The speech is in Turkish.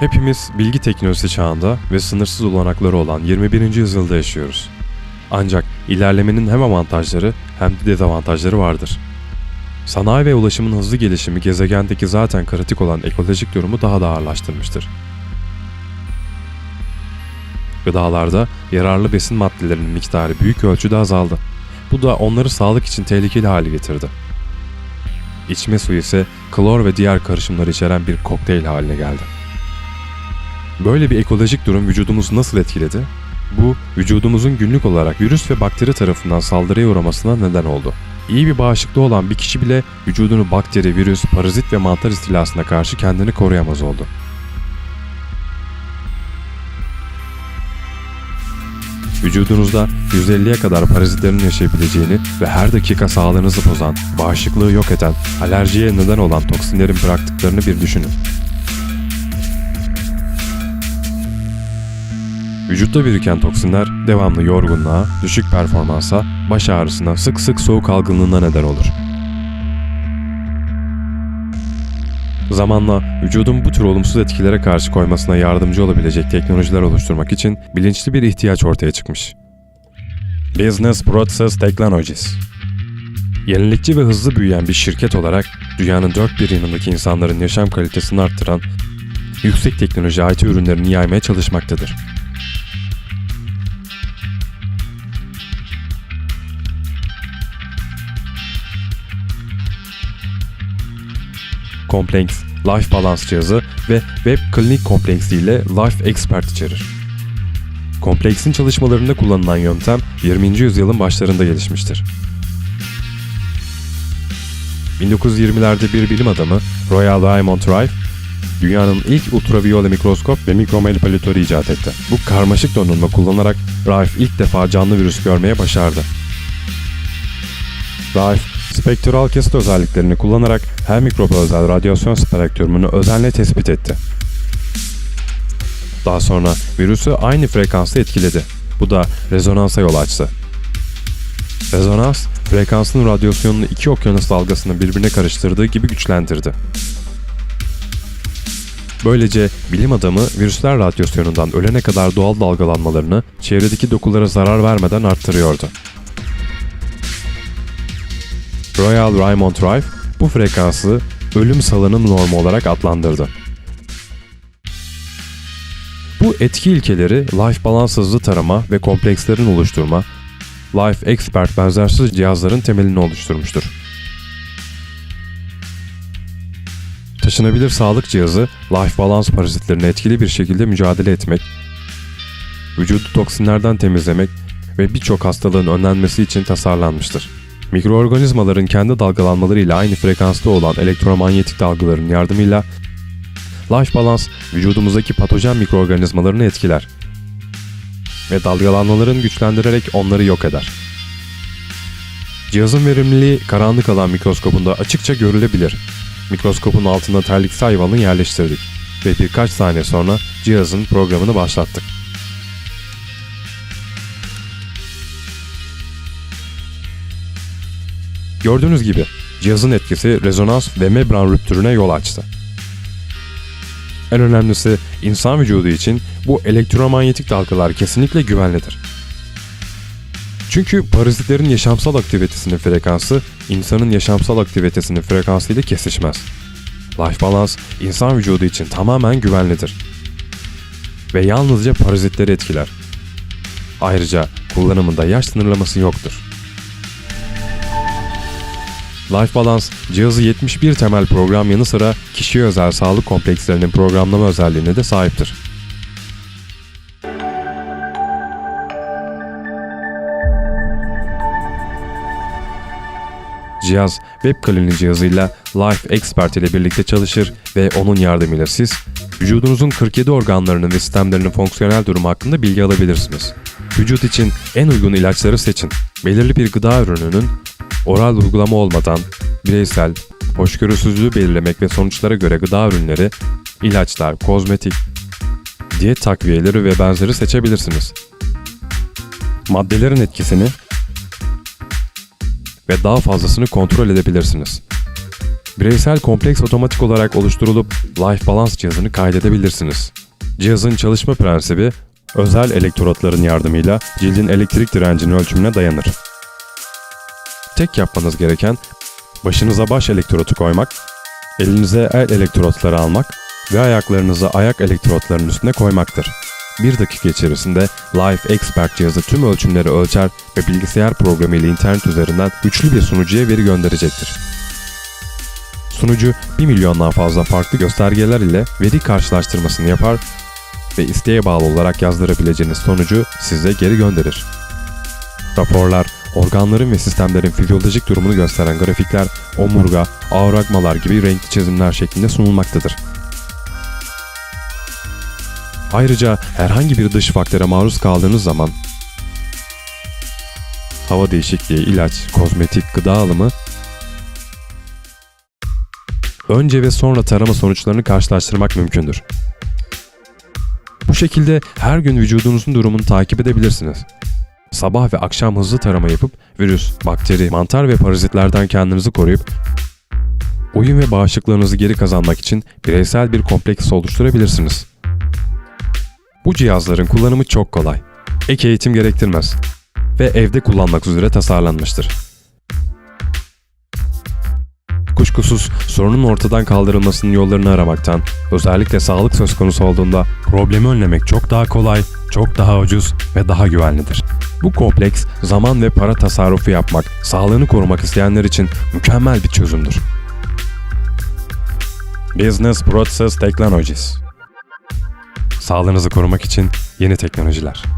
Hepimiz bilgi teknolojisi çağında ve sınırsız olanakları olan 21. yüzyılda yaşıyoruz. Ancak ilerlemenin hem avantajları hem de dezavantajları vardır. Sanayi ve ulaşımın hızlı gelişimi gezegendeki zaten kritik olan ekolojik durumu daha da ağırlaştırmıştır. Gıdalarda yararlı besin maddelerinin miktarı büyük ölçüde azaldı. Bu da onları sağlık için tehlikeli hale getirdi. İçme suyu ise klor ve diğer karışımları içeren bir kokteyl haline geldi. Böyle bir ekolojik durum vücudumuzu nasıl etkiledi? Bu, vücudumuzun günlük olarak virüs ve bakteri tarafından saldırıya uğramasına neden oldu. İyi bir bağışıklığı olan bir kişi bile vücudunu bakteri, virüs, parazit ve mantar istilasına karşı kendini koruyamaz oldu. Vücudunuzda 150'ye kadar parazitlerin yaşayabileceğini ve her dakika sağlığınızı bozan, bağışıklığı yok eden, alerjiye neden olan toksinlerin bıraktıklarını bir düşünün. Vücutta biriken toksinler devamlı yorgunluğa, düşük performansa, baş ağrısına, sık sık soğuk algınlığına neden olur. Zamanla vücudun bu tür olumsuz etkilere karşı koymasına yardımcı olabilecek teknolojiler oluşturmak için bilinçli bir ihtiyaç ortaya çıkmış. Business Process Technologies Yenilikçi ve hızlı büyüyen bir şirket olarak dünyanın dört bir yanındaki insanların yaşam kalitesini arttıran yüksek teknoloji IT ürünlerini yaymaya çalışmaktadır. Complex Life Balance cihazı ve Web Klinik kompleksi ile Life Expert içerir. Kompleksin çalışmalarında kullanılan yöntem 20. yüzyılın başlarında gelişmiştir. 1920'lerde bir bilim adamı Royal Raymond Rife, dünyanın ilk ultraviyole mikroskop ve mikromanipülatörü icat etti. Bu karmaşık donanımı kullanarak Rife ilk defa canlı virüs görmeye başardı. Rife, spektral kesit özelliklerini kullanarak her mikroba özel radyasyon spektrumunu özenle tespit etti. Daha sonra virüsü aynı frekansta etkiledi. Bu da rezonansa yol açtı. Rezonans, frekansın radyasyonunu iki okyanus dalgasını birbirine karıştırdığı gibi güçlendirdi. Böylece bilim adamı virüsler radyasyonundan ölene kadar doğal dalgalanmalarını çevredeki dokulara zarar vermeden arttırıyordu. Royal Raymond Rife bu frekansı ölüm salınım normu olarak adlandırdı. Bu etki ilkeleri Life hızlı tarama ve komplekslerin oluşturma, Life Expert benzersiz cihazların temelini oluşturmuştur. Taşınabilir sağlık cihazı Life Balance parazitlerine etkili bir şekilde mücadele etmek, vücudu toksinlerden temizlemek ve birçok hastalığın önlenmesi için tasarlanmıştır. Mikroorganizmaların kendi dalgalanmalarıyla aynı frekansta olan elektromanyetik dalgaların yardımıyla Life Balance vücudumuzdaki patojen mikroorganizmalarını etkiler ve dalgalanmaların güçlendirerek onları yok eder. Cihazın verimliliği karanlık alan mikroskopunda açıkça görülebilir. Mikroskopun altında terlikli hayvanı yerleştirdik ve birkaç saniye sonra cihazın programını başlattık. Gördüğünüz gibi cihazın etkisi rezonans ve membran rüptürüne yol açtı. En önemlisi insan vücudu için bu elektromanyetik dalgalar kesinlikle güvenlidir. Çünkü parazitlerin yaşamsal aktivitesinin frekansı insanın yaşamsal aktivitesinin frekansı ile kesişmez. Life Balance insan vücudu için tamamen güvenlidir. Ve yalnızca parazitleri etkiler. Ayrıca kullanımında yaş sınırlaması yoktur. Life Balance cihazı 71 temel program yanı sıra kişiye özel sağlık komplekslerinin programlama özelliğine de sahiptir. Cihaz web kliniği cihazıyla Life Expert ile birlikte çalışır ve onun yardımıyla siz vücudunuzun 47 organlarının ve sistemlerinin fonksiyonel durumu hakkında bilgi alabilirsiniz. Vücut için en uygun ilaçları seçin. Belirli bir gıda ürününün oral uygulama olmadan bireysel, hoşgörüsüzlüğü belirlemek ve sonuçlara göre gıda ürünleri, ilaçlar, kozmetik, diyet takviyeleri ve benzeri seçebilirsiniz. Maddelerin etkisini ve daha fazlasını kontrol edebilirsiniz. Bireysel kompleks otomatik olarak oluşturulup Life Balance cihazını kaydedebilirsiniz. Cihazın çalışma prensibi özel elektrotların yardımıyla cildin elektrik direncinin ölçümüne dayanır. Tek yapmanız gereken başınıza baş elektrotu koymak, elinize el elektrotları almak ve ayaklarınızı ayak elektrotlarının üstüne koymaktır. Bir dakika içerisinde Life Expert cihazı tüm ölçümleri ölçer ve bilgisayar programı ile internet üzerinden üçlü bir sunucuya veri gönderecektir. Sunucu 1 milyondan fazla farklı göstergeler ile veri karşılaştırmasını yapar ve isteğe bağlı olarak yazdırabileceğiniz sonucu size geri gönderir. Raporlar, organların ve sistemlerin fizyolojik durumunu gösteren grafikler, omurga, aoragmalar gibi renkli çizimler şeklinde sunulmaktadır. Ayrıca herhangi bir dış faktöre maruz kaldığınız zaman hava değişikliği, ilaç, kozmetik, gıda alımı önce ve sonra tarama sonuçlarını karşılaştırmak mümkündür. Bu şekilde her gün vücudunuzun durumunu takip edebilirsiniz. Sabah ve akşam hızlı tarama yapıp virüs, bakteri, mantar ve parazitlerden kendinizi koruyup oyun ve bağışıklığınızı geri kazanmak için bireysel bir kompleks oluşturabilirsiniz. Bu cihazların kullanımı çok kolay. Ek eğitim gerektirmez ve evde kullanmak üzere tasarlanmıştır. Kuşkusuz sorunun ortadan kaldırılmasının yollarını aramaktan, özellikle sağlık söz konusu olduğunda problemi önlemek çok daha kolay, çok daha ucuz ve daha güvenlidir. Bu kompleks zaman ve para tasarrufu yapmak, sağlığını korumak isteyenler için mükemmel bir çözümdür. Business Process Technologies Sağlığınızı korumak için yeni teknolojiler.